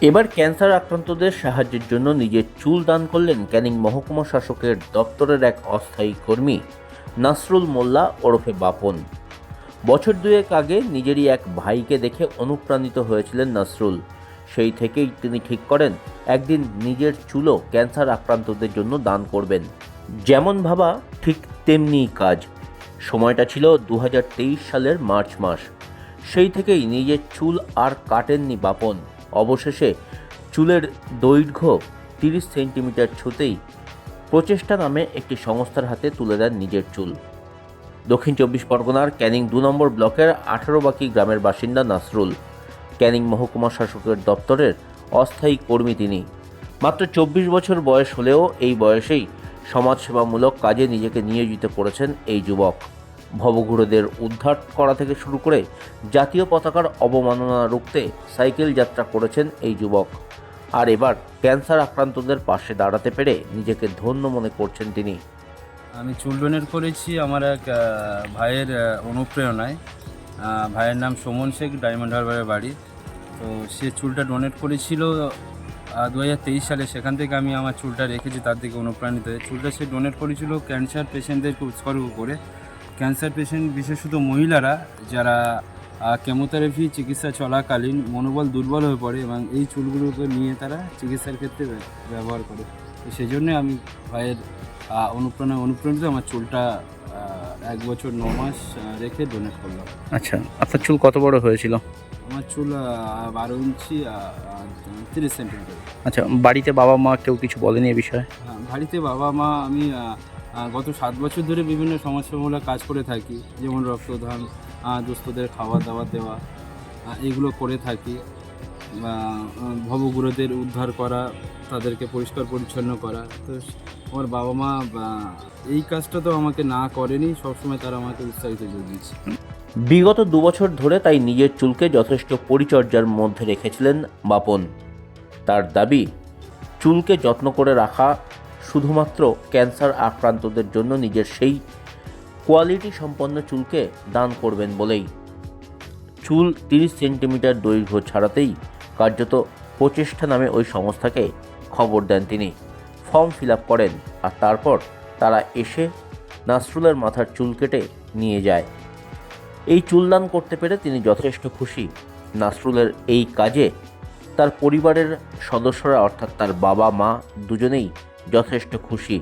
এবার ক্যান্সার আক্রান্তদের সাহায্যের জন্য নিজের চুল দান করলেন ক্যানিং মহকুমা শাসকের দপ্তরের এক অস্থায়ী কর্মী, নাসরুল মোল্লা ওরফে বাপন। বছর দুয়েক আগে নিজেরই এক ভাইকে দেখে অনুপ্রাণিত হয়েছিলেন নাসরুল। সেই থেকেই তিনি ঠিক করেন, একদিন নিজের চুলও ক্যান্সার আক্রান্তদের জন্য দান করবেন। যেমন ভাবা ঠিক তেমনিই কাজ। সময়টা ছিল দু হাজার তেইশ সালের মার্চ মাস। সেই থেকেই নিজের চুল আর কাটেননি বাপন। অবশেষে চুলের দৈর্ঘ্য তিরিশ সেন্টিমিটার ছুতেই প্রচেষ্টা নামে একটি সংস্থার হাতে তুলে দেন নিজের চুল। দক্ষিণ চব্বিশ পরগনার ক্যানিং দু নম্বর ব্লকের আঠারো বাকি গ্রামের বাসিন্দা নাসরুল। ক্যানিং মহকুমা শাসকের দপ্তরের অস্থায়ী কর্মী তিনি। মাত্র চব্বিশ বছর বয়স হলেও এই বয়সেই সমাজসেবামূলক কাজে নিজেকে নিয়োজিত করেছেন এই যুবক। ভবঘুরেদের উদ্ধার করা থেকে শুরু করে জাতীয় পতাকার অবমাননা রুখতে সাইকেল যাত্রা করেছেন এই যুবক। আর এবার ক্যান্সার আক্রান্তদের পাশে দাঁড়াতে পেরে নিজেকে ধন্য মনে করছেন তিনি। আমি চুল ডোনেট করেছি, আমার এক ভাইয়ের অনুপ্রেরণায়। ভাইয়ের নাম সুমন শেখ, ডায়মন্ড হারবারের বাড়ি। তো সে চুলটা ডোনেট করেছিল দু হাজার তেইশ সালে। সেখান থেকে আমি আমার চুলটা রেখেছি, তার থেকে অনুপ্রাণিত হয়ে। চুলটা সে ডোনেট করেছিল ক্যান্সার পেশেন্টদেরকে উৎসর্গ করে। ক্যান্সার পেশেন্ট বিশেষত মহিলারা যারা কেমোথেরাপি চিকিৎসা চলাকালীন মনোবল দুর্বল হয়ে পড়ে এবং এই চুলগুলোকে নিয়ে তারা চিকিৎসার ক্ষেত্রে ব্যবহার করে। তো সেই জন্যে আমি ভাইয়ের অনুপ্রেরণা অনুপ্রাণিত আমার চুলটা এক বছর ন মাস রেখে ডোনেট করলাম। আচ্ছা আপনার চুল কত বড় হয়েছিল? আমার চুল বারো ইঞ্চি তিরিশ সেন্টিমিটার। আচ্ছা বাড়িতে বাবা মা কেউ কিছু বলেনি এ বিষয়ে? হ্যাঁ, বাড়িতে বাবা মা আমি গত সাত বছর ধরে বিভিন্ন সমাজসেবামূলক কাজ করে থাকি, যেমন রক্তদান দুস্থদের খাওয়া দাওয়া দেওয়া এগুলো করে থাকি, বা ভবগুরুদের উদ্ধার করা, তাদেরকে পরিষ্কার পরিচ্ছন্ন করা। তো আমার বাবা মা এই কাজটা তো আমাকে না করেনি, সবসময় তারা আমাকে উৎসাহিত জুগিয়েছে বিগত দুবছর ধরে তাই নিজের চুলকে যথেষ্ট পরিচর্যার মধ্যে রেখেছিলেন বাপন। তার দাবি, চুলকে যত্ন করে রাখা শুধুমাত্র ক্যান্সার আক্রান্তদের জন্য নিজের সেই কোয়ালিটি সম্পন্ন চুলকে দান করবেন বলেই। চুল তিরিশ সেন্টিমিটার দৈর্ঘ্য ছাড়াতেই কার্যত প্রচেষ্টা নামে ওই সংস্থাকে খবর দেন তিনি। ফর্ম ফিল আপ করেন আর তারপর তারা এসে নাসরুলের মাথার চুল কেটে নিয়ে যায়। এই চুলদান করতে পেরে তিনি যথেষ্ট খুশি। নাসরুলের এই কাজে তার পরিবারের সদস্যরা অর্থাৎ তার বাবা, মা দুজনেই যথেষ্ট খুশি।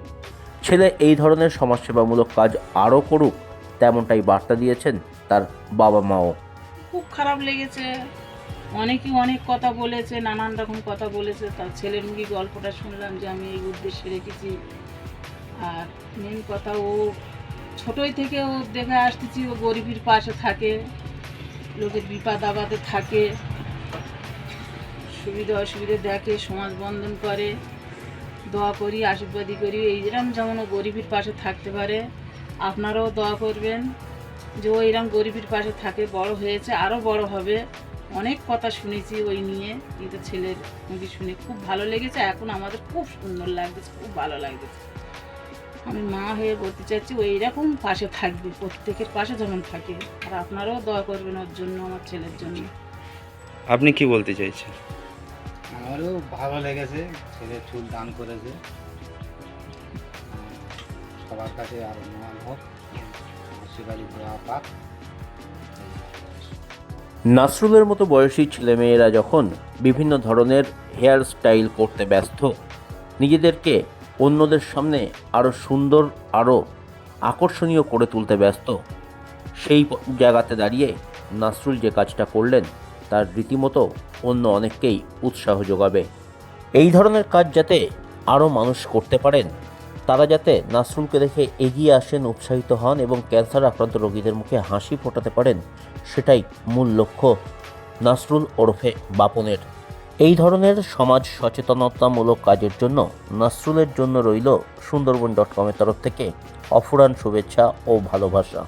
ছেলে এই ধরনের সমাজসেবামূলক কাজ আরও করুক, তেমনটাই বার্তা দিয়েছেন তার বাবা মাও খুব খারাপ লেগেছে। অনেকেই অনেক কথা বলেছে, নানান রকম কথা বলেছে। তার ছেলের মুখে গল্পটা শুনলাম যে আমি এই উদ্দেশ্যে রেখেছি। আর মেন কথা, ও ছোটই থেকে ও দেখে আসতেছি, ও গরিবের পাশে থাকে, লোকের বিপদ আপদে থাকে, সুবিধা অসুবিধা দেখে, সমাজ বন্ধন করে। দোয়া করি, আশীর্বাদী করি। এইরকম যেমন গরিবের পাশে থাকতে পারে, আপনারাও দোয়া করবেন যে ও এরকম গরিবের পাশে থাকে, বড় হয়েছে আরও বড় হবে। অনেক কথা শুনেছি ওই নিয়ে, কিন্তু ছেলের মুখে শুনে খুব ভালো লেগেছে, এখন আমাদের খুব সুন্দর লাগতেছে, খুব ভালো লাগতেছে। আমি মা হয়ে বলতে চাচ্ছি, ও এইরকম পাশে থাকবে, প্রত্যেকের পাশে যেমন থাকে, আর আপনারাও দোয়া করবেন ওর জন্য, আমার ছেলের জন্য। আপনি কি বলতে চাইছেন? আমারও ভালো লেগেছে, ছেলে চুল দান করেছে। সবার কাছে আরও মহান হোক পাক। নাসরুলের মতো বয়সী ছেলেমেয়েরা যখন বিভিন্ন ধরনের হেয়ার স্টাইল করতে ব্যস্ত, নিজেদেরকে অন্যদের সামনে আরও সুন্দর আরও আকর্ষণীয় করে তুলতে ব্যস্ত, সেই জায়গাতে দাঁড়িয়ে নাসরুল যে কাজটা করলেন তার রীতিমতো অন্য অনেককেই উৎসাহ যোগাবে। এই ধরনের কাজ যাতে আরও মানুষ করতে পারেন, তারা যাতে নাসরুলকে দেখে এগিয়ে আসেন, উৎসাহিত হন এবং ক্যান্সার আক্রান্ত রোগীদের মুখে হাসি ফোটাতে পারেন, সেটাই মূল লক্ষ্য নাসরুল ওরফে বাপনের। এই ধরনের সমাজ সচেতনতামূলক কাজের জন্য নাসরুলের জন্য রইল সুন্দরবন ডট কমের তরফ থেকে অফুরান শুভেচ্ছা ও ভালোবাসা।